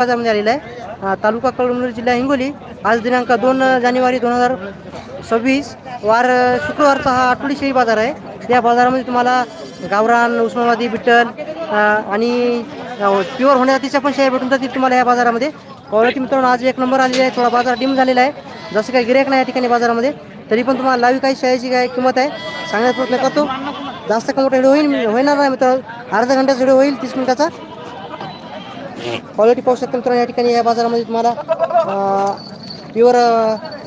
बाजारमध्ये आलेला आहे. तालुका कळमनुरी जिल्हा हिंगोली. आज दिनांक दोन जानेवारी दोन हजार सव्वीस. वार शुक्रवारचा हा आठवडी शेळी बाजार आहे. या बाजारामध्ये तुम्हाला गावरान उस्मानाबादी बिट्टल आणि प्युअर होण्याच्या पण शेळ्या भेटून जातील तुम्हाला या बाजारामध्ये. क्वालिटी मित्रांनो आज एक नंबर आलेला आहे. थोडा बाजार डिम झालेला आहे. जसं काही गिरायक नाही या ठिकाणी बाजारामध्ये. तरी पण तुम्हाला लावी काही शेळ्याची काय किंमत आहे सांगण्याचा प्रयत्न करतो. जास्त का मोठा व्हिडिओ होईल होणार नाही मित्रांनो. अर्धा घंट्याचा व्हिडिओ होईल तीस मिनिटाचा. क्वालिटी पाहू शकता मित्रांनो या ठिकाणी या बाजारामध्ये तुम्हाला प्युअर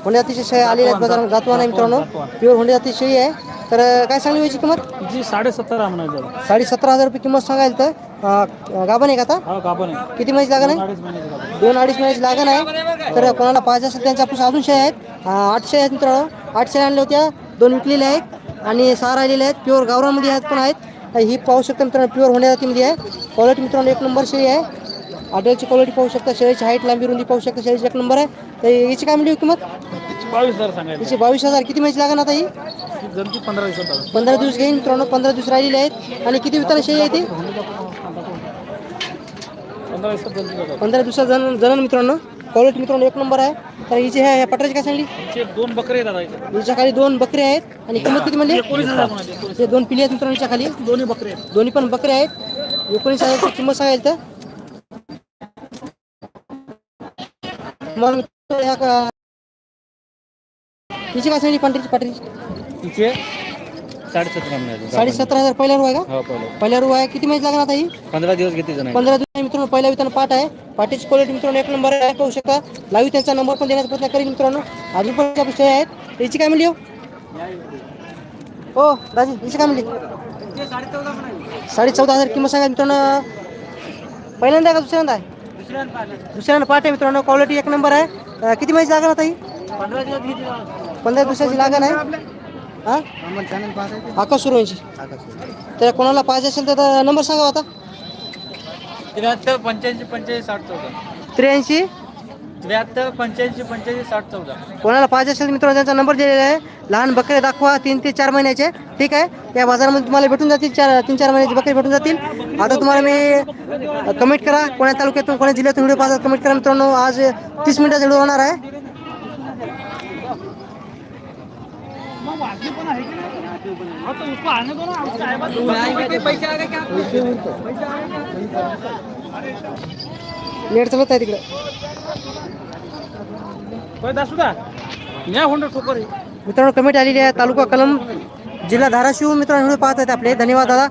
होंडे जातीची शेळी आलेली आहेत बाजारात. जातवा नाही मित्रांनो. प्युअर होंडे जाती शेळी आहे. तर काय सांगली याची किंमत? जी साडेसत्तर म्हणायचं साडे सतरा हजार रुपये किंमत सांगायला तर गाभण आहे का आता? हा आहे. किती महिन्याची लागण आहे? दोन अडीच महिन्याची लागण आहे. तर कोणाला पाहिजे असेल त्यांच्या आपण अजून शेळ्या आहेत. अं, आठ शेळ्या आहेत मित्रांनो. आठ शेळ्या आणल्या होत्या. दोन विकलेल्या आहेत. आणि सहा राहिलेल्या आहेत. प्युअर गावरामध्ये आहेत पण आहेत. ही पाहू शकता मित्रांनो प्युअर होण्या जातीमध्ये आहे. क्वालिटी मित्रांनो एक नंबर शेळी आहे. आडलची क्वालिटी पाहू शकता. शेळीची हाईट लांबी रुंदी पाहू शकता. शेळीची एक नंबर आहे. तर याची काय मिळली किंमत? बावीस हजार सांगायचं. याची बावीस हजार. किती महिन्याची लागण आता ही? जमती पंधरा दिवसात. पंधरा दिवस घेईन. मित्रांनो पंधरा दिवस राहिलेले आहेत. आणि किती विताना शेळी आहे ती? पंधरा दिवसात जमती जातात. पंधरा दिवसात जण जण मित्रांनो. क्वालिटी मित्रांनो एक नंबर आहे. तर हिची ह्या पटराची काय सांगली? आमचे दोन बकरे येतात. हिच्या खाली दोन बकरे आहेत. आणि किंमत किती म्हणली? एकोणीस हजार एकोणीस. ते दोन पिली आहेत मित्रांनो हिच्या खाली. दोन्ही बकरे आहेत. दोन्ही पण बकरे आहेत. एकोणीस हजारची किंमत सांगायला तर? मग का- हिची काय सांगली पांढरीची पाटरीची तिचे साडेसतरा म्हणायचे साडे सतरा हजार पहिला रू आहे का? हो पहिलं पहिला रू आहे किती महिन्यात लागणार आता ही? पंधरा दिवस घेते जण पंधरा दिवस मित्रांनो पहिल्या विताना पाठ आहे. पाठीची क्वालिटी मित्रांनो एक नंबर आहे. पाहू शकता. लाईव्ह त्यांचा नंबर पण देण्याचा प्रयत्न करेल मित्रांनो. अजून पण त्या विषय आहेत. याची काय म्हणली हो? हो राजी याची काय म्हणली? साडे चौदा हजार किंमत सांगा मित्रांनो. पहिल्यांदा आहे का दुसऱ्यांदा आहे? दुसऱ्यांदा पाठ आहे मित्रांनो. क्वालिटी एक नंबर आहे. किती महिन्याची लागण आता ही? पंधरा दिवसाची लागण आहे. हां? आकाश सुरवंशी. तर कोणाला पाहिजे असेल तर नंबर सांगा आता. त्र्याहत्तर पंच्याऐंशी पंच्याऐंशी साठ चौदा. त्र्याऐंशी? त्र्याहत्तर पंच्याऐंशी पंच्याऐंशी साठ चौदा. कोणाला पाहिजे असेल मित्रांनो त्यांचा नंबर दिलेला आहे. लहान बकरे दाखवा तीन ते चार महिन्याचे. ठीक आहे? या बाजारामध्ये तुम्हाला भेटून जातील चार तीन चार महिन्याचे बकरे भेटून जातील. आता तुम्हाला मी कमेंट करा. कोण्या तालुक्यातून कोण्या जिल्ह्यातून व्हिडिओ पाहता कमेंट करा मित्रांनो. आज तीस मिनिटाचा व्हिडिओ होणार आहे. नेट चालत आहे तिकडे न्या होंडा ठोकर आहे. मित्रांनो कमेंट आलेली आहे तालुका कलम जिल्हा धाराशिव. मित्रांनो व्हिडिओ पाहत आहेत आपले. धन्यवाद दादा.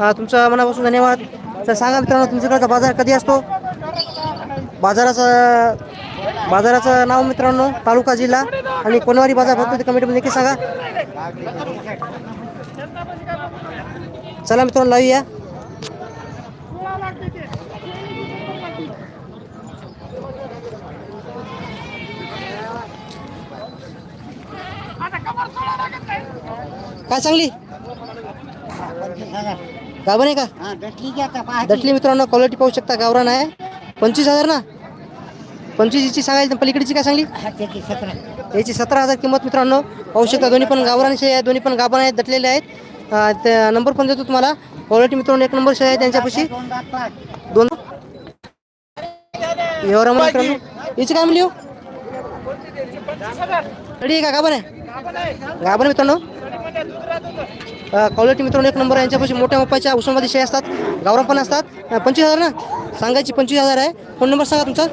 अं, तुमचं मनापासून धन्यवाद. तर सांगा मित्रांनो तुमच्याकडचा बाजार कधी असतो? बाजाराचं बाजाराचं नाव मित्रांनो तालुका जिल्हा आणि कोणवारी बाजार भरतो ते कमेंटमध्ये नक्की सांगा. चला मित्रांनो लावूया. काय सांगली? गाभण आहे का? दटली मित्रांनो क्वालिटी पाहू शकता गावरान आहे. पंचवीस हजार ना? पंचवीसची सांगायची तर पलीकडची काय सांगली? याची सतरा हजार किंमत मित्रांनो पाहू शकता दोन्ही पण गावरान शेळी आहेत दोन्ही पण गाभण आहेत दटलेले आहेत. नंबर पण देतो तुम्हाला. क्वालिटी मित्रांनो एक नंबर आहे त्यांच्यापाशी. दोन एवढा मित्रांनो याची काय म्हणली हो? रेडी आहे का? गाभण आहे गाभण मित्रांनो? क्वालिटी मित्रांनो एक नंबर यांच्यापाशी मोठ्या मोपाच्या उस्मानाबादी शे असतात. गावरान पण असतात. पंचवीस हजार ना? सांगायची पंचवीस हजार आहे. फोन नंबर सांगा तुमचा.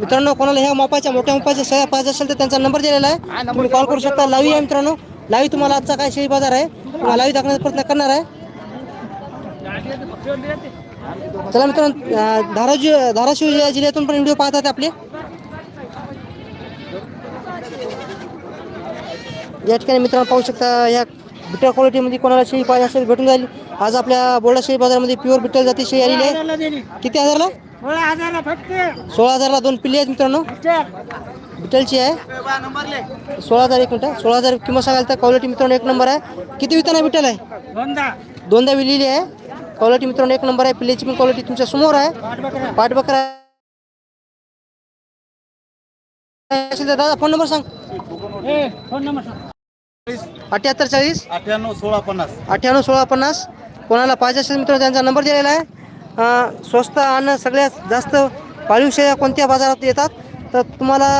मित्रांनो कोणाला ह्या मोपाच्या मोठ्या मोपाच्या सह्या पाहिजे असेल तर त्यांचा नंबर दिलेला आहे. तुम्ही कॉल करू शकता. लावी आहे मित्रांनो. लावी तुम्हाला आजचा काय शेळी बाजार आहे? तुम्हाला लावी दाखवण्याचा प्रयत्न करणार आहे. चला मित्रांनो धाराशिव धाराशिव जिल्ह्यातून पण व्हिडिओ पाहतात आपले. या ठिकाणी मित्रांनो पाहू शकता या बिटर क्वालिटीमध्ये कोणाला शेळी पाहिजे असेल भेटून जाईल. आज आपल्या बोर्डा शेळी बाजारामध्ये प्युअर बिटर जाती शेळी आलेली आहे. किती हजारला सोळा हजारला दोन पिल्ले आहेत मित्रांनो. बिटलची आहे. सोळा हजार एक मिनटं. सोळा हजार किंमत सांगाल तर क्वालिटी मित्रांनो एक नंबर आहे. किती विताना बिटल आहे? दोनदा विलेली आहे. क्वालिटी मित्रांनो एक नंबर आहे. पिल्लेची पण क्वालिटी तुमच्यासमोर आहे. पाठ बकरा असेल तर दादा फोन नंबर सांग. फोन नंबर अठ्याहत्तर चाळीस. अठ्ठ्याण्णव सोळा पन्नास. अठ्ठ्याण्णव सोळा पन्नास. कोणाला पाहिजे असेल मित्रांनो त्यांचा नंबर दिलेला आहे. अं, स्वस्त आणि सगळ्यात जास्त पाळीव शेळ्या कोणत्या बाजारात येतात? तर तुम्हाला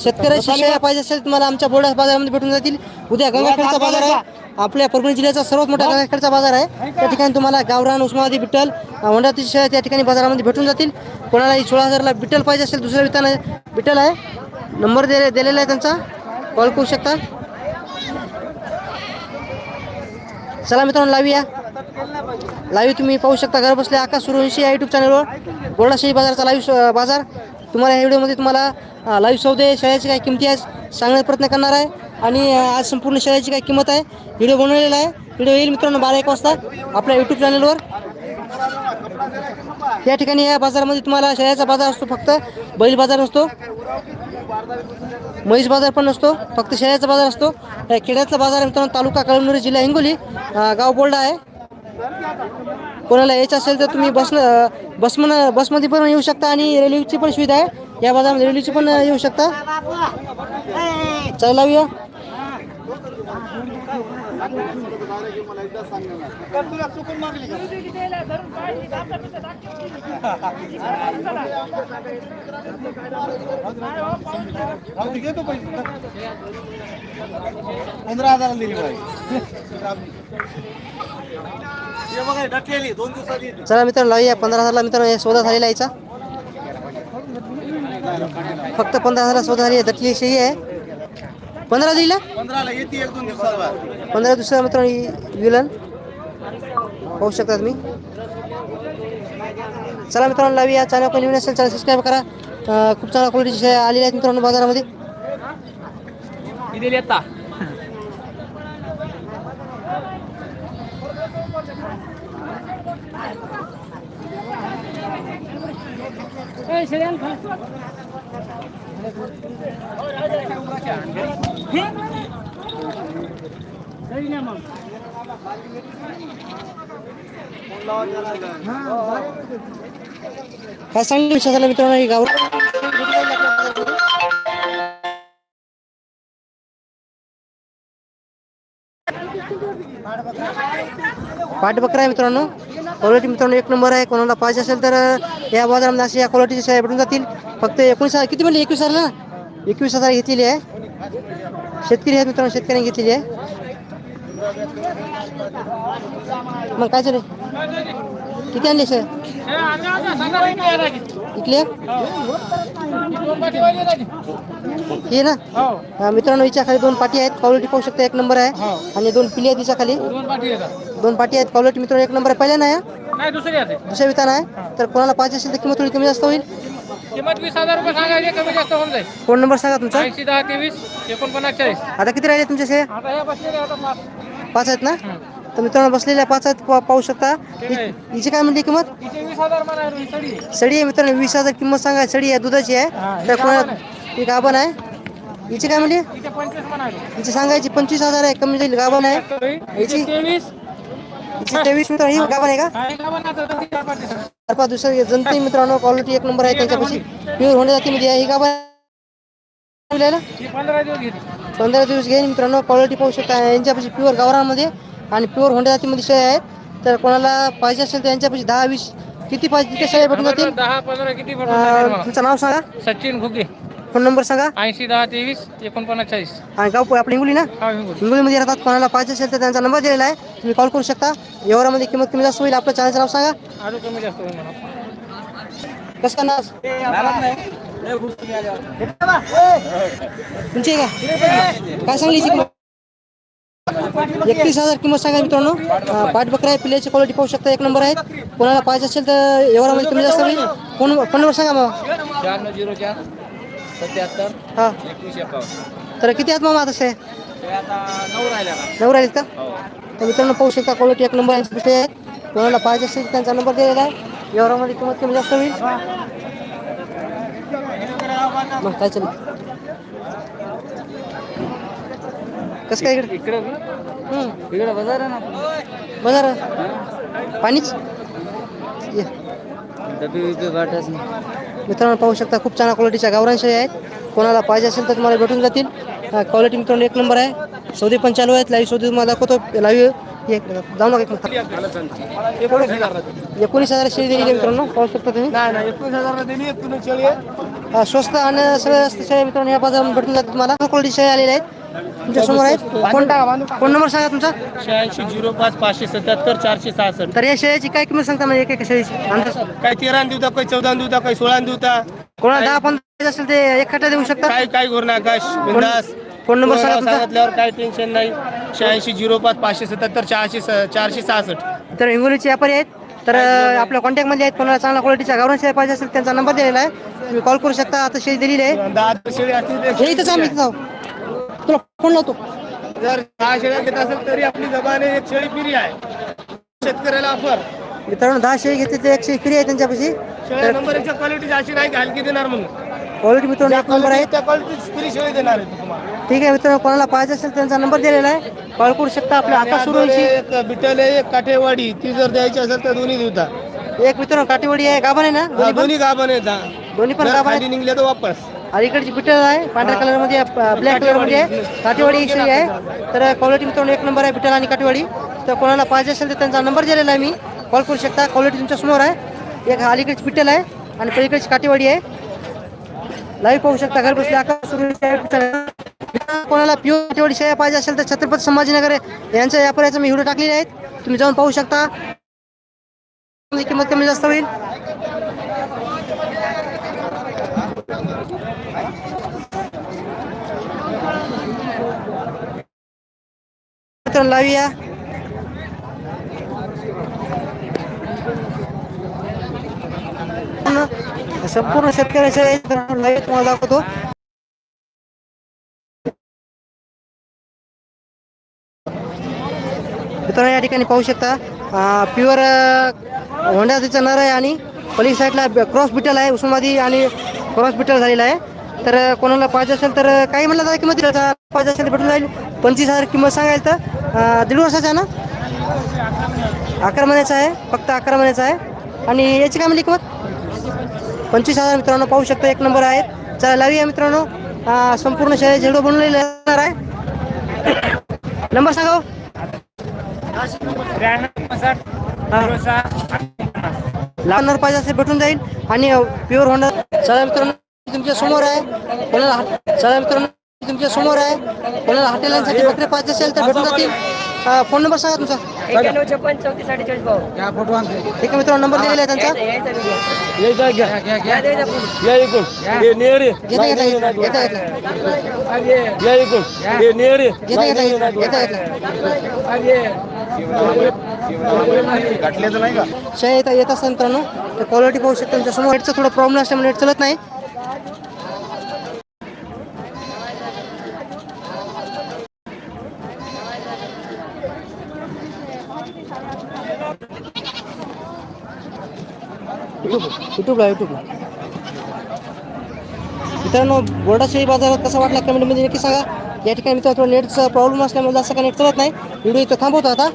शेतकऱ्याची शेळ्या पाहिजे असेल तुम्हाला आमच्या बोर्डा बाजारामध्ये भेटून जातील. उद्या गंगाखेडचा बाजार आहे. आपल्या परभणी जिल्ह्याचा सर्वात मोठा गंगाखेडचा बाजार आहे. त्या ठिकाणी तुम्हाला गावरान उस्मानाबादी बिट्टल होंडातील शेळ्या त्या ठिकाणी बाजारामध्ये भेटून जातील. कोणालाही सोळा हजारला बिट्टल पाहिजे असेल दुसऱ्या विताना बिट्टल आहे. नंबर दिले दिलेला आहे त्यांचा. कॉल करू शकता? चला मित्रांनो लावूया लाईव्ह तुम्ही पाहू शकता. घर बसल्या आकाश सूर्यवंशी या यूट्यूब चॅनलवर गोल्डाशाही बाजारचा लाईव्ह बाजार. तुम्हाला या व्हिडिओमध्ये तुम्हाला लाईव्ह सौदे शेळ्याची काय किमती आहे सांगण्याचा प्रयत्न करणार आहे. आणि आज संपूर्ण शहराची काय किंमत आहे. व्हिडिओ बनवलेला आहे. व्हिडिओ येईल मित्रांनो बारा एक वाजता आपल्या यूट्यूब चॅनलवर या ठिकाणी या बाजारामध्ये तुम्हाला शेळ्याचा बाजार असतो फक्त. बैल बाजार नसतो म्हैस बाजार पण नसतो फक्त शेळ्याचा बाजार असतो. खेड्याचा बाजार मित्रांनो तालुका कळमनुरी जिल्हा हिंगोली. गाव बोर्डा आहे. कोणाला यायचं असेल तर तुम्ही बस बसमन बसमध्ये पण येऊ शकता आणि रेल्वेची पण सुविधा आहे. या बाजारामध्ये रेल्वेची पण येऊ शकता. चला लावूया. पंधरा हजार दिली बघा डटलेली दोन दिवसाची चला मित्रांनो लावूया. पंधरा हजारला मित्रांनो हे सौदा झालेला यायचा फक्त पंधरा हजारला सौदा झाली आहे. दटली शेही आहे. पंधरा दिला? पंधराला येते एक दोन दिवसाला पंधरा दुसरा मित्रांनो ही विलन. पाहू शकता तुम्ही. चला मित्रांनो लावूया. चॅनल कोणी नवीन असेल चॅनल सबस्क्राईब करा. खूप चांगल्या क्वालिटीची आलेल्या आहेत मित्रांनो बाजारामध्ये. दिली आता काय सांगितलं विश्वासाला मित्रांनो ही गाव पाठबकरा आहे मित्रांनो. क्वालिटी मित्रांनो एक नंबर आहे. कोणाला पाहिजे असेल तर या बाजारामध्ये अशी या क्वालिटीची शेळ्या भेटून जातील. फक्त एकोणीस हजार किती म्हणले एकवीस हजार ना? एकवीस हजार घेतलेली आहे. शेतकरी आहेत मित्रांनो शेतकऱ्यांनी घेतलेली आहे. मग काय चालेल किती आणले शेळ्या इकले हे ना? हा, मित्रांनो हिच्या खाली दोन पाटी आहेत. क्वालिटी पाहू शकता एक नंबर आहे. आणि दोन पिली आहेत तिच्या खाली दोन पाठी आहेत. क्वालिटी मित्रांनो एक नंबर आहे. पहिल्या नाही नाही दुसरी येते दुसऱ्या वितान आहे. तर कोणाला पाहिजे असेल तर किंमत थोडी कमी जास्त होईल. किंमत वीस हजार रुपये सांगायचे कमी जास्त होऊन जाईल. फोन नंबर सांगा तुमचा. ऐंशी दहा तेवीस एकोणपन्नास चाळीस. आता किती राहिले तुमचे शे आता या बसलेले आता पाच. पाच आहेत ना? तर मित्रांनो बसलेल्या पाच आहेत पा- पाहू शकता. ठीक आहे. हि- हिची काय म्हणली किंमत? तिचे वीस हजार म्हणाले सडी. आहे. सडी आहे मित्रांनो वीस हजार किंमत सांगा. सडी आहे दुधाची हा, आहे. ही तर कोणा ही गाभण आहे. हिची काय म्हणली? तिचे पंचवीस म्हणाले हिची सांगायची पंचवीस हजार आहे कमी जाईल गाभण आहे. हिचे तेवीस तेवीस मित्रांनो ही गाभण आहे का? पाच दुसरं जनते मित्रांनो क्वालिटी एक नंबर आहे त्यांच्यापाशी. प्युअर होण्या जातीमध्ये आहे ही. ही पंधरा दिवस घेईन मित्रांनो क्वालिटी पाहू शकता यांच्यापाशी प्युअर गावरामध्ये आणि प्युअर होंडा जातीमध्ये शेळ्या आहेत. तर कोणाला पाहिजे असेल तर यांच्यापाशी दहा वीस किती पाहिजे तिथे शेळ्या भेटून जातील? तुमचं नाव सांगा. सचिन घुगे. फोन नंबर सांगा. ऐंशी दहा तेवीस एकोणपन्नास चाळीस. आणि गाव आपलं हिंगोली ना? हा हिंगोली. हिंगोलीमध्ये राहतात कोणाला पाहिजे असेल तर त्यांचा नंबर दिलेला आहे. तुम्ही कॉल करू शकता. व्यवहारामध्ये किंमत कमी जास्त होईल. आपलं चॅनलचं नाव सांगा. अजून कमी जास्त होईल म्हणा. कसं करणार तुमची आहे का? काय सांगली किंमत? एकतीस हजार किंमत सांगा मित्रांनो. पाठ बकरा आहे पिल्याची क्वालिटी पाहू शकता. एक नंबर आहेत. कोणाला पाहिजे असेल तर व्यवहारामध्ये कमी जास्त होईल. फोन फोन नंबर सांगा मग. चार झिरो चार. सत्याहत्तर हां. एकवीस एकावन्न. तर किती आहेत मामा तसे ते आता नऊ राहिल्या ना नऊ राहील का? हो. तर मित्रांनो पाहू शकता क्वालिटी एक नंबर आहे कोणाला पाहिजे असेल त्यांचा नंबर दिलेला आहे. व्यवहारामध्ये किंमत कमी जास्त होईल? मग काय चालेल कसं काय इकडे? इकडे हम्म, इकडे बाजार आहे ना. बघा पाणीच? ये. मित्रांनो पाहू शकता खूप चांगल्या क्वालिटीच्या गावरान शेळ्या आहेत. कोणाला पाहिजे असेल तर तुम्हाला भेटून जातील. क्वालिटी मित्रांनो एक नंबर आहे. सौदे पण चालू आहेत. लाईव्ह सौदे तुम्हाला दाखवतो. लाईव्ह एक जाऊ नका एक. एकोणीस हजार शेळी दिलेली आहे मित्रांनो. पाहू शकता तुम्ही. दिली शेळी स्वस्त आणि शेळ्या मित्रांनो या बाजारात भेटून जातात तुम्हाला. क्वालिटी शेळ्या आलेल्या आहेत. तुमच्यासमोर आहेत? फोन फोन नंबर सांगा तुमचा? शहाऐंशी झिरो पाच पाचशे सत्याहत्तर चारशे सहासष्ट. तर या शेळ्याची काय किंमत सांगता म्हणजे एक एक शेळीची? अंदाज? काय तेरा देऊता काही चौदा देऊता काही सोळा देऊता कोणाला दहा पंधरा असेल ते खट्टा देऊ शकता काय काय करू आकाश बिंदास. फोन नंबर सांगा तुमचा? सांगितल्यावर काय टेन्शन नाही. शहाऐंशी झिरो पाच पाचशे सत्याहत्तर चारशे स- चारशे सहासष्ट. तर हिंगोलीचे व्यापारी आहेत. तर अ, आपल्या कॉन्टॅक्टमध्ये आहेत. कोणाला चांगल्या क्वालिटीच्या गावरान शेळ्या पाहिजे असेल त्यांचा नंबर दिलेला आहे. तुम्ही कॉल करू शकता. आता शेळी दिलेली आहे. दहा शेळी असतील हे आम्ही इथं जाऊ. तुला फोन लावतो. जर दहा शेळ्या घेत असेल तरी आपली जबाने एक शेळी पिरी आहे. शेतकऱ्याला ऑफर मित्रांनो दहा शेळी घेतली ते एकशे फ्री आहे त्यांच्यापाशी. शेळ्या नंबरच्या क्वालिटी अशी नाही की हलकी देणार म्हणून. क्वालिटी मित्रांनो एक नंबर आहे. त्या क्वालिटी फ्री शेळी देणार आहे तुम्हाला. ठीक आहे मित्रांनो कोणाला पाहिजे असेल त्यांचा नंबर दिलेला आहे. कॉल करू शकता आपल्या आता सुरू एक बिटल आहे एक काठेवाडी. ती जर द्यायची असेल तर दोन्ही देऊता एक मित्रांनो काटेवाडी आहे गाभण आहे ना? दोन्ही दोन्ही गाभण हा. दोन्ही पण गाभण निघले तर वापस. अलीकडची बिटल आहे पांढऱ्या कलरमध्ये ब्लॅक कलरमध्ये आहे. काटेवाडी ही शेळी आहे. तर क्वालिटी मित्रांनो एक नंबर आहे बिटल आणि काटेवाडी तर कोणाला पाहिजे असेल तर त्यांचा नंबर दिलेला आहे मी. कॉल करू शकता. क्वालिटी तुमच्यासमोर आहे. एक अलीकडची बिटल आहे आणि पलीकडची काटेवाडी आहे. लाईव्ह पाहू शकता. घर बसल्या आहे. कोणाला प्युअर काटेवाडी शेळ्या पाहिजे असेल तर छत्रपती संभाजीनगर यांच्या व्यापाऱ्याचं मी व्हिडिओ टाकलेले आहेत. तुम्ही जाऊन पाहू शकता. किंमत कमी जास्त होईल. मित्रांनो लावूया संपूर्ण शेतकऱ्याच्या लाईव्ह तुम्हाला दाखवतो मित्रांनो या ठिकाणी पाहू शकता प्युअर होंडा तिचा नर आहे आणि पली साईडला क्रॉस बिटल आहे उस्मादी आणि क्रॉस बिटल झालेला आहे. तर कोणाला पाहिजे असेल तर काही म्हणलं तर किंमत दिलं पाहिजे असेल भेटून जाईल. पंचवीस हजार किंमत सांगायला तर दीड वर्षाचा ना? अकरा महिन्याचा आहे. फक्त अकरा महिन्याचा आहे. आणि याची काय म्हणली किंमत? पंचवीस हजार मित्रांनो पाहू शकता एक नंबर आहे चला लावूया मित्रांनो. संपूर्ण शहर झेडो बनवलेला येणार आहे. नंबर सांगा हो. लागणार पाहिजे असेल भेटून जाईल. आणि प्युअर होणार चला मित्रांनो. तुमच्यासमोर आहे. कोणाला चला मित्रांनो तुमच्यासमोर आहे. कोणाला हॉटेलांसाठी बकरे पाहिजे असेल तर भेटून जातील. फोन नंबर सांगा तुमचा. एक्याण्णव छप्पन चौतीस अठ्ठेचाळीस भाऊ. ठीक आहे मित्रांनो नंबर दिलेला आहे त्यांचा. यायचा video. घ्या. घ्या या द्यायचा पुढे. या इकडून. हे नेर आहे. घेता घेता घेता. घेता घेता या इकडून. हे नेर आहे. घेता घेता घेता घेता घेता. शे येत येत असतं मित्रांनो तर क्वालिटी पाहू शकता तुमच्यासमोर. नेटचा थोडा प्रॉब्लेम असल्यामुळे नेट चलत नाही. युट्यूबला युट्यूबला मित्रांनो बोर्डाशाही बाजारात कसा वाटला कमेंटमध्ये नक्की सांगा. या ठिकाणी मित्रांनो थोडा नेटचा प्रॉब्लेम असल्यामुळे जास्त काही नेट चलत नाही. व्हिडिओ इथं थांबवतो आता.